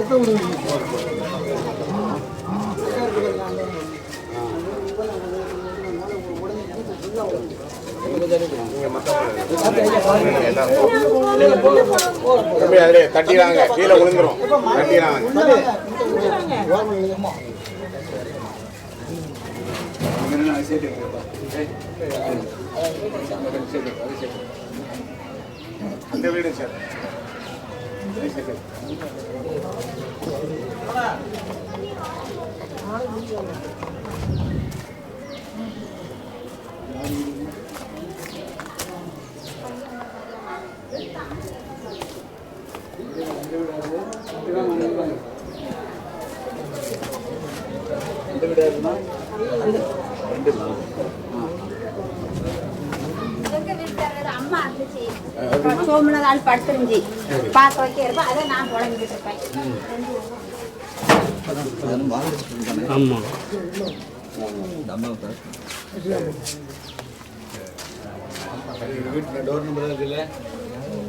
தம்பி அதிலே தட்டிடுறாங்க கீழே விழுந்துரும் தட்டிடுறாங்க அந்த வீடு சார் எங்க வீட்டுக்காரர் அம்மா. இருந்துச்சு சோமனதால் படுத்துருந்துச்சு வைக்க இருப்பேன் அதை நான் இருப்பேன் ஆமாம்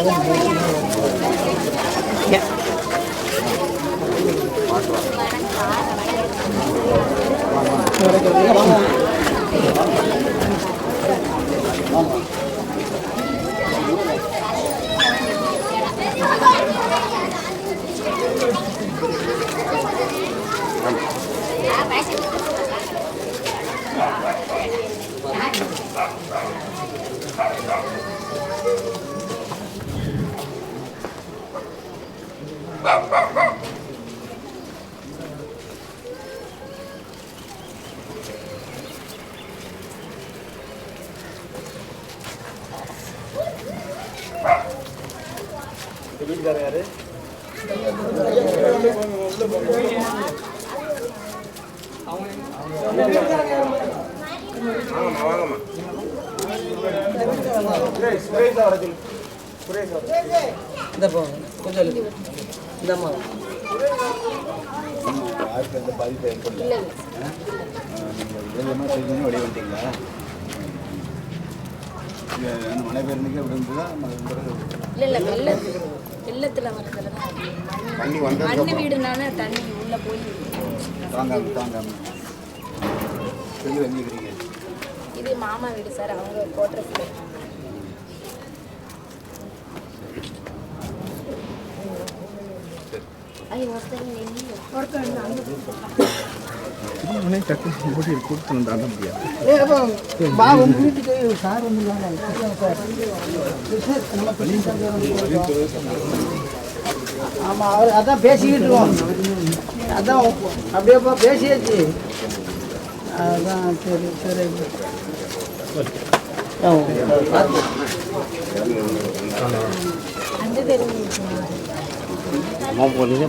போனேன் அதை அடிச்சுட்டு இருக்கேன் வாங்கம்மா வாங்கம்மா. சுரேஷ் சுரேஷா வர சொல்லு சுரேஷ் இந்த போ கொஞ்சம். இந்தம்மா. யாருக்கு எந்த பாதிப்பு ஏற்படல நீங்கள் வெளியே வந்துட்டீங்களா மழை வெள்ளத்துல வரதுல தான் தண்ணி வீடுனால தண்ணி உள்ள போய் தாங்காம தாங்காம. செஞ்சு வந்துக்கிறீங்க இது மாமா வீடு சார் அவங்க கோட்ரஸ்ல ஆமா அவர் அதான் பேசிக்கிட்டு இருக்கோம் அதான் அப்படியேப்பா பேசியாச்சு அதான் சரி சரி ஆ, பார்த்து. அந்த தெரு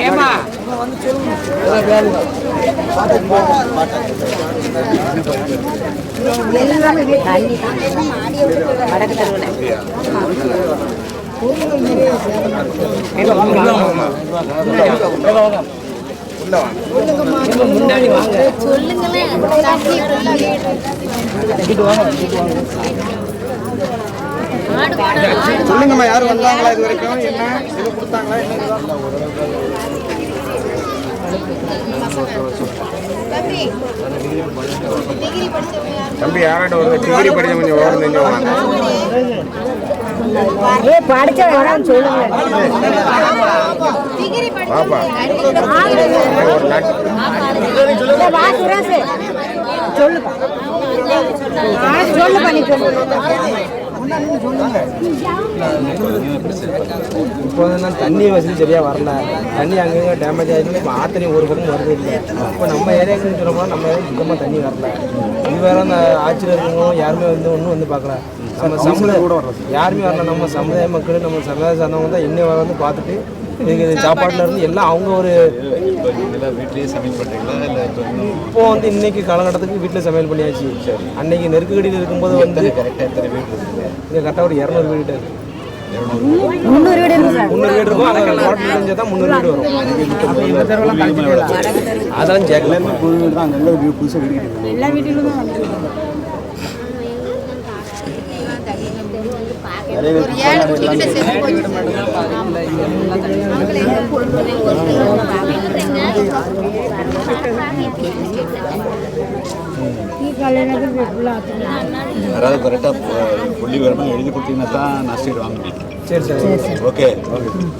ஏமாங்க வாங்க தண்ணி வடக்கு தெருவில் வாங்க சொல்லுங்களேன் சொல்லுங்கம்மா யாரும் வந்தாங்களா இது வரைக்கும்? என்ன? இது கொடுத்தாங்களா? என்ன தம்பி யாராட்ட ஒரு டிகிரி படிச்ச கொஞ்சம் ஓரம் தெரிஞ்சு வாங்க ஏ படிச்ச வேணாம் சொல்லுங்க. பாப்பா ஒரு நாட்டு சொல்லு. சொல்லு பண்ணி சொல்லு. இப்போ வந்து தண்ணி வசதி சரியாக வரல தண்ணி அங்கங்கே டேமேஜ் ஆகிடுச்சு இப்போ ஆத்தனி ஒரு பக்கம் வருது இல்லை இப்போ நம்ம ஏரியாக்குன்னு சொல்லும்போது நம்ம ஏரியா சுத்தமாக தண்ணி வரல இது வேற அந்த ஆட்சியில் இருக்கவங்க யாருமே வந்து ஒன்றும் வந்து பார்க்கல நம்ம சமுதாயம் கூட யாருமே வரல நம்ம சமுதாய மக்கள் நம்ம சமுதாய சார்ந்தவங்க தான் இன்னும் வந்து பார்த்துட்டு இதுக்கு சாப்பாட்டுல இருந்து எல்லாம் அவங்க ஒரு வீட்லேயே சமையல் பண்ணுறீங்களா இல்லை இப்போ வந்து இன்னைக்கு காலகட்டத்துக்கு வீட்டில் சமையல் பண்ணியாச்சு. சரி. அன்னைக்கு நெருக்கடியில் இருக்கும்போது வந்து கரெக்டாக எத்தனை வீடு இங்கே கரெக்டாக ஒரு இரநூறு வீடு முந்நூறு வீடு இருக்கு சார். முந்நூறு வீடு இருக்கும். ஹோட்டல் தான் முந்நூறு வீடு வரும். அதெல்லாம் சேர்க்கல புது வீடு தான் அங்கங்கே புதுசாக வீடு. எல்லா வீட்டிலும் ஒரு ஏழு குட்டிகிட்ட சேர்த்து போயிட்டு யாராவது கரெக்டாக புள்ளி வரமாக எழுதி கொடுத்தீங்கன்னா தான் நஷ்டம் வாங்க முடியும். சரி சரி. ஓகே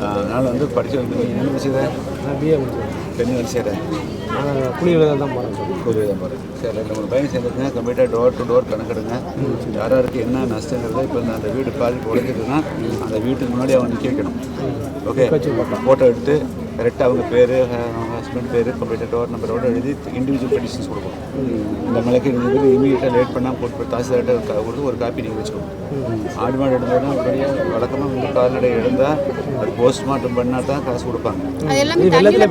அதனால் வந்து படிச்சு வந்து நீ என்ன நான் பிஏ முடிச்சேன் பெண்ணு வேலை நான் குளியில் தான் போகிறேன் சார் கூலி தான் போகிறேன் சரி ரெண்டு மூணு பையன் சேர்ந்துருக்குங்க கம்ப்ளீட்டாக டோர் டு டோர் கணக்கெடுங்க. யார் யாருக்கு என்ன நஷ்டங்கிறத இப்போ அந்த வீடு பாதிப்பு உடைக்குதுன்னா அந்த வீட்டுக்கு முன்னாடி அவன் நிற்க வைக்கணும். ஓகே ஃபோட்டோ எடுத்து கரெக்டாக அவங்க பேர் அவங்க ஹஸ்பண்ட் பேர் கம்ப்ளீட்டாக டோர் நம்பரோட எழுதி இண்டிவிஜுவல் பெட்டிஷன்ஸ் கொடுக்கணும். இந்த மலைக்கு இந்த மாதிரி இமீடியட்டாக லேட் பண்ணால் போட்டு தாசில்தார்கிட்ட கொடுத்து ஒரு காப்பி நீங்கள் வச்சுக்கணும் ஆடு மாடு எடுந்தோன்னா அப்படியே வழக்கமாக வந்து கால்நடை எடுந்தால் அது போஸ்ட்மார்ட்டம் பண்ணால் தான் காசு கொடுப்பாங்க. வெள்ளத்தில்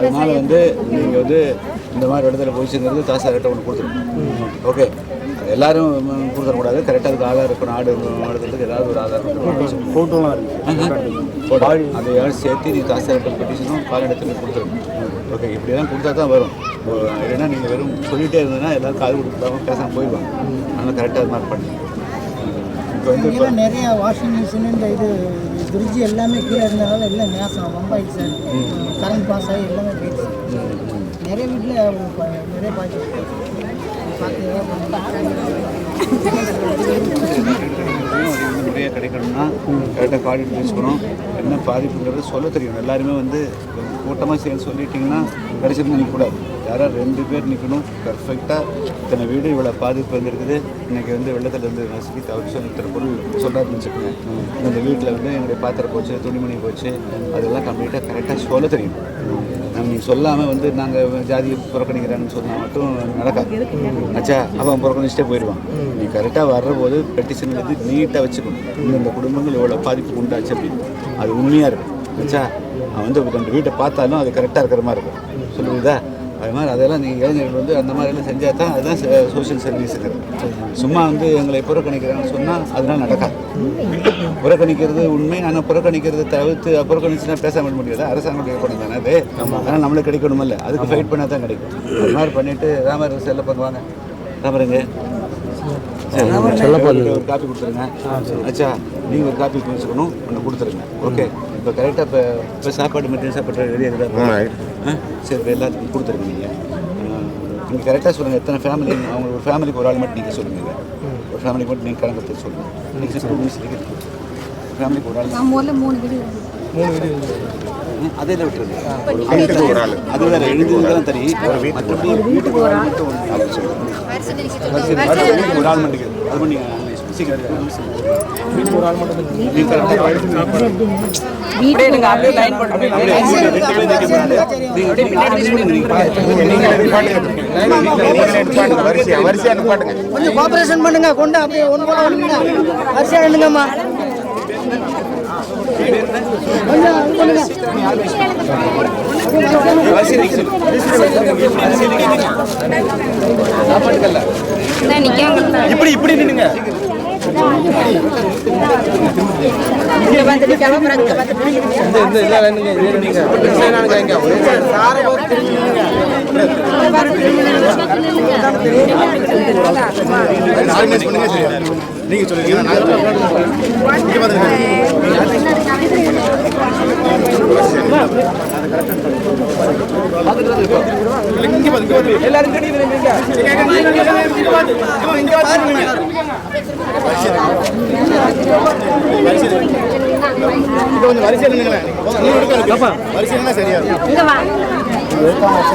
அதனால வந்து நீங்கள் வந்து இந்த மாதிரி இடத்துல போயிச்சுங்கிறது தாசார்கிட்ட ஒன்று கொடுத்துருங்க. ஓகே எல்லாரும் கொடுத்துடக்கூடாது கரெக்டாக அதுக்கு ஆதார் இருக்கணும். ஆடு எடுக்கிறதுக்கு ஏதாவது ஒரு ஆதார் ஃபோட்டோ அதையாவது சேர்த்து நீ தாசார்கிட்ட பெட்டிஷனும் கால்நடத்தில் கொடுத்துருங்க ஓகே இப்படியெல்லாம் கொடுத்தா தான் வரும். இல்லைன்னா நீங்கள் வெறும் சொல்லிட்டே இருந்ததுன்னா எல்லாரும் காது கொடுக்காம பேசாமல் போயிடுவாங்க. அதனால் கரெக்டாக அது மாதிரி பண்ணி. இப்போ வந்து நிறைய வாஷிங் மிஷின் இந்த இது ஃப்ரிட்ஜ் எல்லாமே கீழே இருந்தனால எல்லாம் நேசம். ரொம்ப சார் கரண்ட் பாஸ் ஆகி எல்லாமே போயிடுச்சு. நிறைய வீட்டில் நிறைய பாய்ச்சி முறையாக கிடைக்கணும்னா கரெக்டாக கார்டு வச்சுக்கணும். என்ன பாதிப்புங்கிறது சொல்ல தெரியும். எல்லாருமே வந்து கூட்டமாக சேர்ந்து சொல்லிட்டிங்கன்னா கடைசியில் நிற்கக்கூடாது யாராவது ரெண்டு பேர் நிற்கணும் பர்ஃபெக்டாக இத்தனை வீடு இவ்வளோ பாதிப்பு வந்துருக்குது. இன்றைக்கி வந்து வெள்ளத்தில் இருந்து வசதி தவிர சொல்லி இத்தனை பொருள் சொல்லாதுன்னு வச்சுக்கோங்க இந்த வீட்டில் வந்து எங்களுடைய பாத்திரம் போச்சு துணிமணி போச்சு. அதெல்லாம் கம்ப்ளீட்டாக கரெக்டாக சொல்ல தெரியும். நம்ம சொல்லாமல் வந்து நாங்கள் ஜாதியை புறக்கணிக்கிறாங்கன்னு சொன்னால் மட்டும் நடக்காது. ஆச்சா அவன் புறக்கணிச்சிட்டே போயிடுவான். நீ கரெக்டாக வர்ற போது பெட்டிஷன் எழுதி நீட்டாக வச்சுக்கணும். இந்தந்த குடும்பங்கள் இவ்வளோ பாதிப்பு உண்டாச்சு அப்படின்னு. அது உண்மையாக இருக்கும் ஆச்சா அவன் வந்து ரெண்டு வீட்டை பார்த்தாலும் அது கரெக்டாக இருக்கிற மாதிரி இருக்கும். சொல்லுவதா அது மாதிரி அதெல்லாம் நீங்கள் இளைஞர்கள் வந்து அந்த மாதிரிலாம் செஞ்சால் தான் அதுதான் சோஷியல் சர்வீஸுங்கிறது சும்மா வந்து எங்களை புறக்கணிக்கிறாங்கன்னு சொன்னால் அதெல்லாம் நடக்காது. புறக்கணிக்கிறது உண்மை. ஆனால் புறக்கணிக்கிறது தவிர்த்து புறக்கணிச்சுனா பேசாம இருக்க முடியாது. அரசாங்கம் கொண்டு தானே அது. அதனால் நம்மளுக்கு கிடைக்கணுமில்ல. அதுக்கு ஃபைட் பண்ணால் தான் கிடைக்கும். அது மாதிரி பண்ணிட்டு ராமர் செல்ல பண்ணுவாங்க ராமருங்க. சொல்ல ஒரு காப்பி கொடுத்துருங்க. ஆச்சா நீங்கள் ஒரு காப்பி வச்சுக்கணும் ஒன்று கொடுத்துருங்க. ஓகே. இப்போ கரெக்டாக இப்போ இப்போ சாப்பாடு மெட்டீரியல் சாப்பாடு ரெடி ஆ, ஆகுதா சரி இப்போ எல்லாத்துக்கும் கொடுத்துருங்க நீங்கள் நீங்கள் கரெக்டாக சொல்லுங்கள் எத்தனை ஃபேமிலி அவங்க ஒரு ஃபேமிலிக்கு ஒரு ஆள் மட்டும் நீங்கள் சொல்லுங்கள் ஒரு ஃபேமிலிக்கு மட்டும் நீங்கள் கணக்கு சொல்லுங்கள் நீங்கள் ஃபேமிலிக்கு ஒரு ஆள் மூணு வீடு மூணு வீடு ம், அதே தான் விட்டுருங்க ஒரு ஆள் அது வேற எழுதுதான் தெரியும் மற்றபடி வீட்டுக்கு ஒரு ஆள் ஆள் மட்டும். அது பண்ணி வீட்டுக்கு ஆள் மட்டும் நீங்கள் கரெக்டாக வரிசையா வரிசையா நிப்பாட்டுங்க கொஞ்சம் கோஆபரேஷன் பண்ணுங்க கொண்டு அப்படியே ஒன்று வரிசையாக நின்னுங்கம்மா கொஞ்சம் இது பண்ணுங்க வரிசையா நிக்க சொல்லுங்க. வரிசையா நிக்க சொல்லுங்க. சாப்பாட்டுக்கல்ல. இப்படி இப்படி நின்னுங்க இங்கே ஆர்கனைஸ் பண்ணுங்க நீங்கள் சொல்லுங்க எல்லாரும் கொஞ்சம் வரிசையில் நின்னுங்களேன். நீ வரிசையில் சரியா இருக்கும்.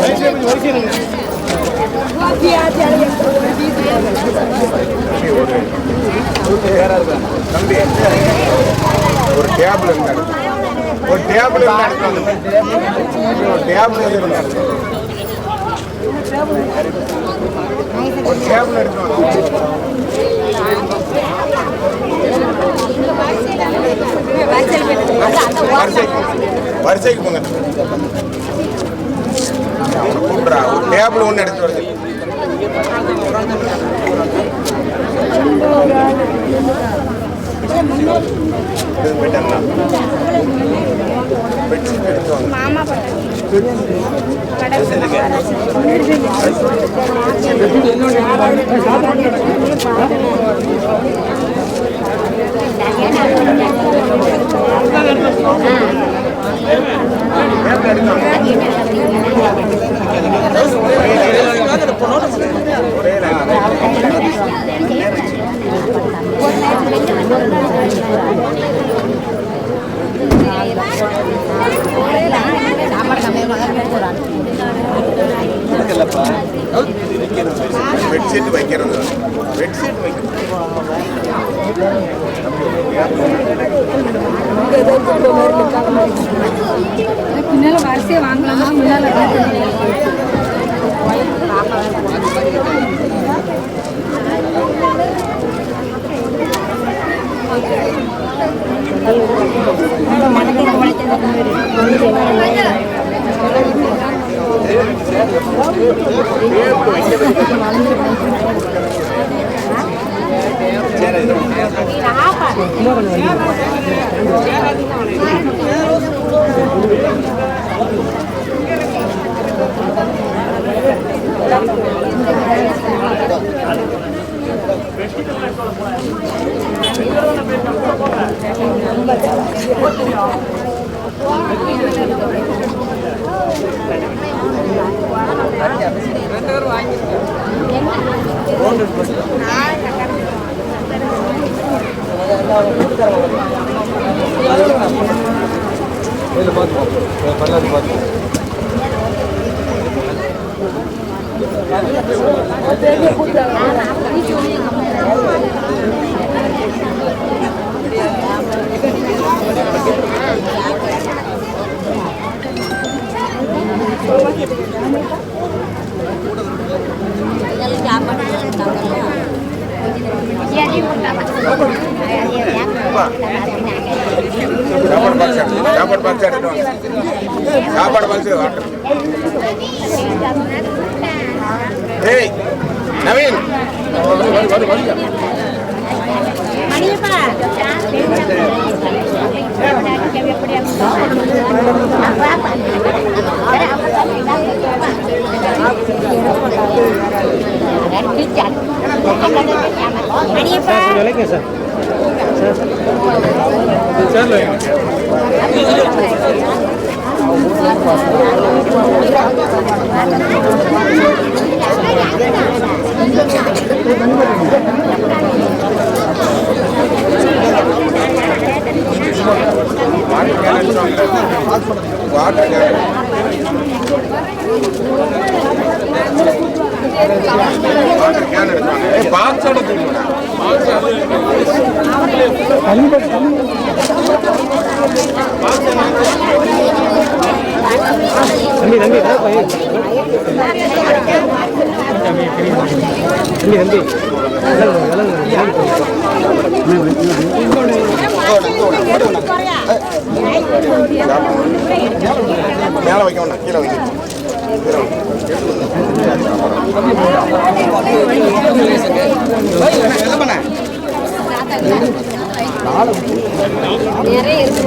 வரிசையில் கொஞ்சம் வரிசையில் நின்னுங்க. தம்பி ஒரு டேபிள் இருந்தாரு ஒரு டேபிள் இருந்தாரு ஒரு டேபிள் இருந்தாரு ஒரு டேபிள் வரிசைக்கு வரிசைக்கு போங்க. அவனை ஒரு டேபிள் ஒன்று எடுத்து வருது. இது பெட்ஷீட் எடுத்து பெட்ஷீட் வைக்கிறது பெட்ஷீட் வைக்கிறது. பின்னால வரிசையை வாங்கலாமா? முன்னால இதில் பார்த்துப்போம் சாப்பாடு பாக்ஸ் எடுத்து சாப்பாடு பாக்ஸ் சாப்பாடு பாக்ஸ் வாட்டர். ஏய் நவீன். சார் மணியப்பா விலைங்க சார் சார் வைங்க வாட்டர் கேன் எடுத்து வாங்க வாட்டர் கேன் வாட்டர் கேன் எடுத்து வாங்க ஏய் பாக்ஸ் எடுத்துக்கோங்க தம்பி தம்பி வா, பையன். தம்பி தம்பி விலங்கு விலங்கு விலங்கு மேலே வைக்க வேண்டாம். கீழே வைக்க நிறைய இருக்கு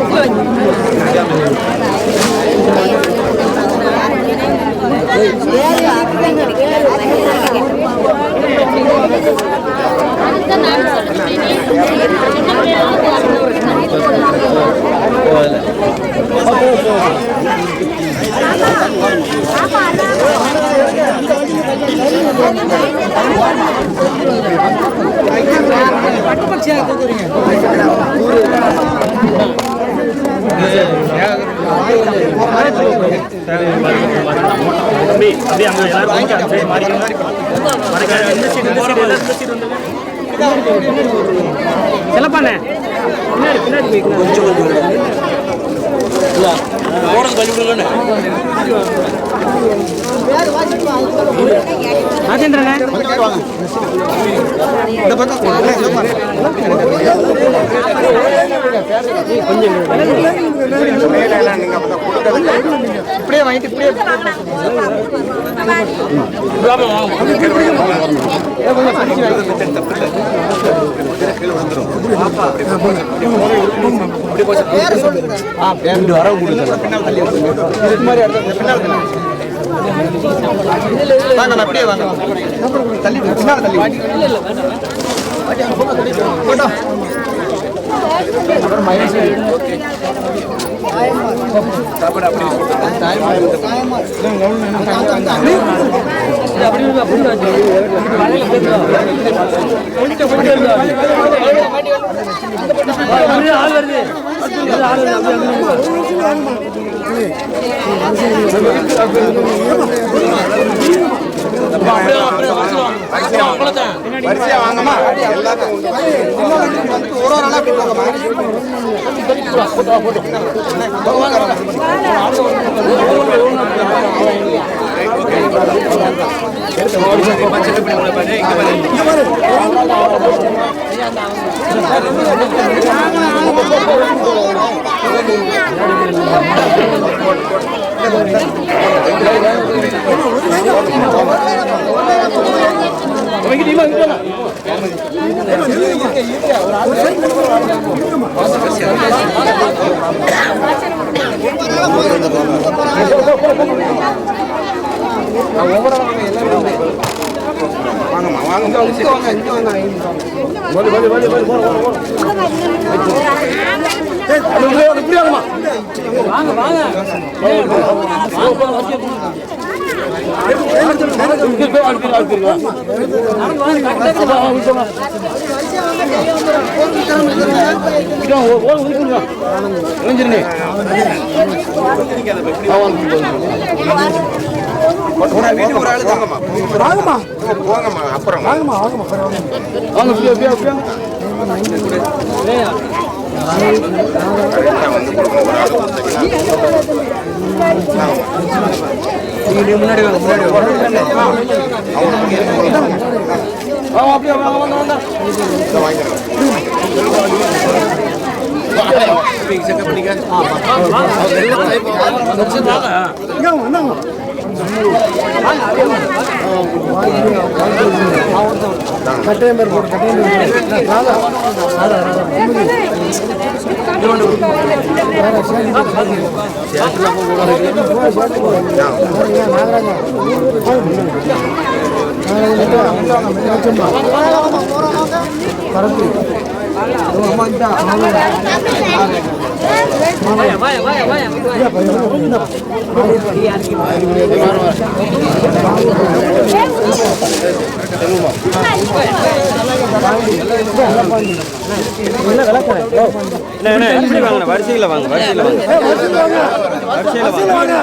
பட்டுப்பட்சியாக்குறீங்க செல்லப்பாண்ணே பின்னாடி பின்னாடி போய்க்கணும் கொஞ்சம் நீங்க அப்ப கொடுக்கறது இப்படியே வாங்கிட்டு இப்படியே. ஆ பேருந்து வர கொடுக்கலாம் இது மாதிரி இடத்துல பின்னால் வாங்க நான் அப்படியே வாங்க. தள்ளி பின்னால் தள்ளி விடு. போட்டோ. ஆள் வருது வரிசையா வாங்கம்மா எல்லாத்துக்கும் ஒரு ஒரு ஆளா ஒவ்வொரு போங்கம்மா வாங்கம்மா வாங்க வாங்க. வாங்க வாங்கம்மா போங்கம்மா அப்புறம். வாங்கம்மா முன்னாடி வாங்க முன்னாடி வாங்க. அப்படியே வாங்க வாங்க வாங்க. கட்டையம் பேர் போட்டு கட்டையம் ராதா ராதா வரிசையில் வாங்க வரிசையில் வாங்க வரிசையில் வாங்க.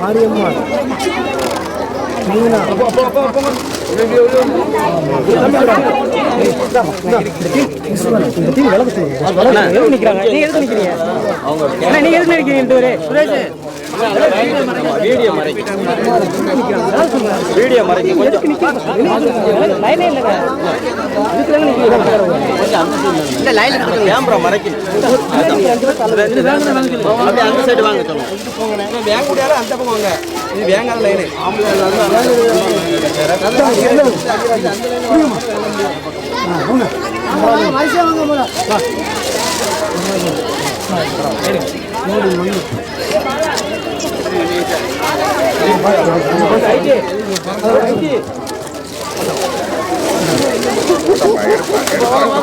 மாரியம்மா மீனா அண்ணா, நிக்கிறாங்க? நீங்க எதுக்கு நிக்கிறீங்க? நீங்க எதுக்கு நிக்கிறீங்க சுரேஷ். வீடியோ மறைக்கு வீடியோ மறைக்கு கொஞ்சம் இந்த லைன்ல கேமரா மறைக்கு அப்படியே அந்த சைடு வாங்க சொல்லுங்க அந்த பக்கம் வாங்க இது வேங்காத லைனு வரிசையா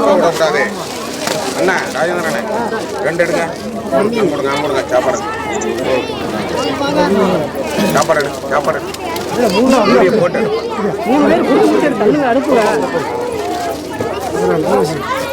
விடக்கூடாது அண்ணா ராஜேந்திரன் அண்ணே ரெண்டு எடுங்க கொடுங்க கொடுங்க சாப்பாடு சாப்பாடு எடு சாப்பாடு போட்டு மூணு பேர் கொடுத்து தள்ளுங்க அனுப்புங்க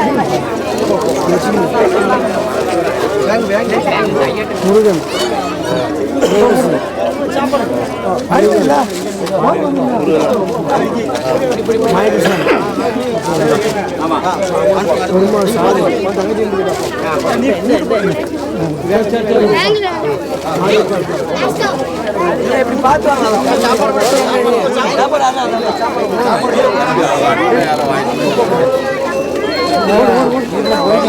எடு. தனிக்கு நீங்க சாப்பாடு வேணுமாப்பா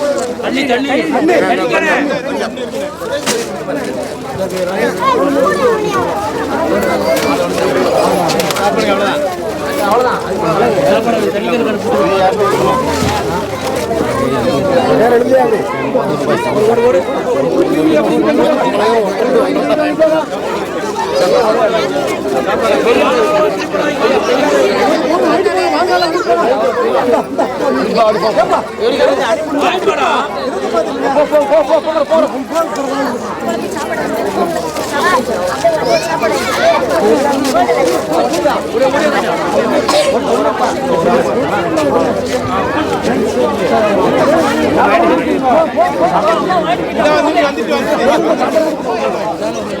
இலங்கலை சரவணா தண்ணி வந்துட்டு எடுக்கிறது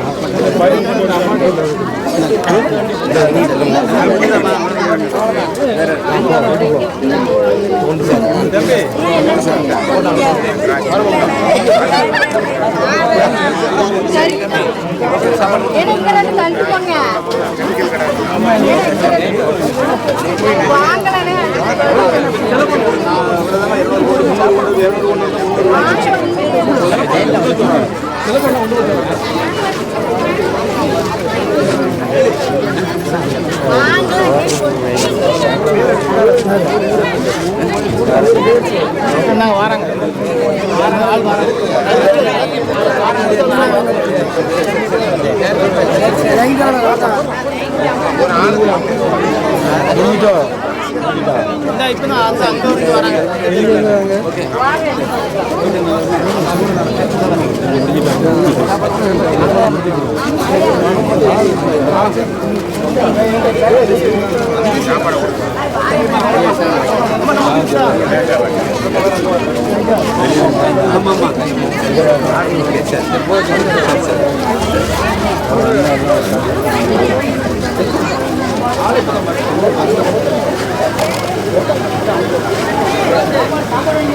வாங்கலனே வாரங்க வராங்க ஆள் வராங்க ஆ これ。